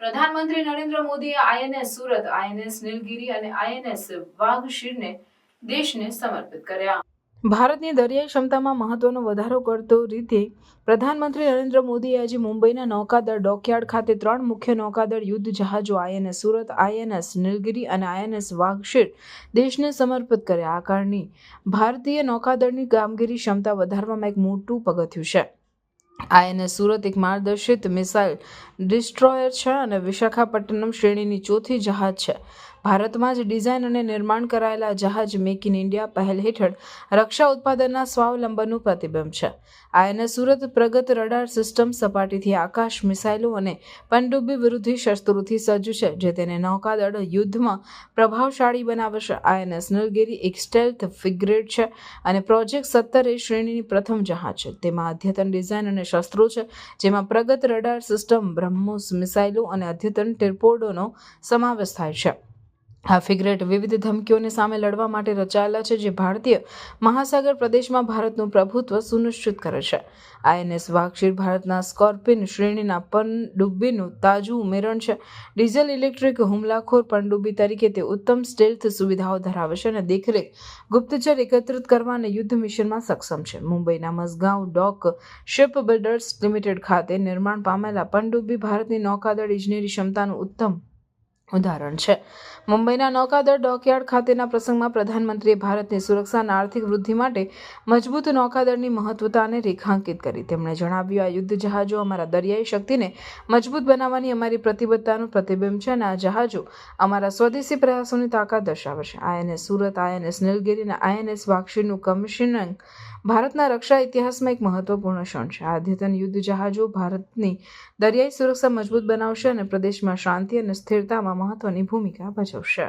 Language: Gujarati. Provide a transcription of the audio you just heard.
પ્રધાનમંત્રી નરેન્દ્ર મોદીએ આઈએનએસ સુરત આઈએનએસ નીલગિરી અને આઈએનએસ વાઘશીરને દેશને સમર્પિત કર્યા. ભારતની દરિયાઈ ક્ષમતામાં મહત્વનો વધારો કરતો રીતે પ્રધાનમંત્રી નરેન્દ્ર મોદીએ આજે મુંબઈના નૌકાદળ ડોકયાર્ડ ખાતે ત્રણ મુખ્ય નૌકાદળ યુદ્ધ જહાજો આઈએનએસ સુરત, આઈએનએસ નીલગિરી અને આઈએનએસ વાઘશીર દેશને સમર્પિત કર્યા. આ કારણે ભારતીય નૌકાદળની કામગીરી ક્ષમતા વધારવામાં એક મોટું પગથિયું છે. આઈએનએસ સુરત એક માર્ગદર્શિત મિસાઇલ ડિસ્ટ્રોયર છે અને વિશાખાપટ્ટનમ શ્રેણીની ચોથી જહાજ છે. ભારતમાં જ ડિઝાઇન અને નિર્માણ કરાયેલા જહાજ મેક ઇન ઇન્ડિયા પહેલ હેઠળ રક્ષા ઉત્પાદનના સ્વાવલંબનનું પ્રતિબિંબ છે. આયને સુરત પ્રગત રડાર સિસ્ટમ સપાટીથી આકાશ મિસાઇલો અને પનડુબ્બી વિરુદ્ધી શસ્ત્રોથી સજ્જ છે, જે તેને નૌકાદળ યુદ્ધમાં પ્રભાવશાળી બનાવે છે આઈએનએસ નીલગિરી એક સ્ટેલ્થ ફિગ્રેડ છે અને પ્રોજેક્ટ સત્તર એ શ્રેણીની પ્રથમ જહાજ છે. તેમાં અદ્યતન ડિઝાઇન અને શસ્ત્રો છે, જેમાં પ્રગત રડાર સિસ્ટમ, બ્રહ્મોસ મિસાઇલો અને અદ્યતન ટેરપોડોનો સમાવેશ થાય છે. આ ફિગરેટ વિવિધ ધમકીઓને સામે લડવા માટે રચાયેલા છે, જે ભારતીય મહાસાગર પ્રદેશમાં ભારતનું પ્રભુત્વ સુનિશ્ચિત કરે છે. આઈએનએસ વાઘશીર ભારતના સ્કોર્પિન શ્રેણીના પનડુબ્બીનું તાજું ઉમેરણ છે. ડીઝલ ઇલેક્ટ્રિક હુમલાખોર પનડુબ્બી તરીકે તે ઉત્તમ સ્ટેલ્થ સુવિધાઓ ધરાવે છે અને દેખરેખ ગુપ્તચર એકત્રિત કરવા અને યુદ્ધ મિશનમાં સક્ષમ છે. મુંબઈના Mazagon dock ship builders limited ખાતે નિર્માણ પામેલા પનડુબ્બી ભારતની નૌકાદળ ઇજનેરી ક્ષમતાનું ઉત્તમ ઉદાહરણ છે. મુંબઈના નૌકાદળ ડોકયાર્ડ ખાતેના પ્રસંગમાં પ્રધાનમંત્રીએ ભારતની સુરક્ષા અને આર્થિક વૃદ્ધિ માટે મજબૂત નૌકાદળની મહત્વતાને રેખાંકિત કરી. તેમણે જણાવ્યું, આ યુદ્ધ જહાજો અમારા દરિયાઈ શક્તિને મજબૂત બનાવવાની અમારી પ્રતિબદ્ધતાનું પ્રતિબિંબ છે અને આ જહાજો અમારા સ્વદેશી પ્રયાસોની તાકાત દર્શાવે છે. આઈએનએસ સુરત, આઈએનએસ નીલગિરી અને આઈએનએસ વાક્ષીનું કમિશનિંગ ભારતના રક્ષા ઇતિહાસમાં એક મહત્વપૂર્ણ ક્ષણ છે. આ અદ્યતન યુદ્ધ જહાજો ભારતની દરિયાઈ સુરક્ષા મજબૂત બનાવશે અને પ્રદેશમાં શાંતિ અને સ્થિરતામાં મહત્વની ભૂમિકા ભજવશે.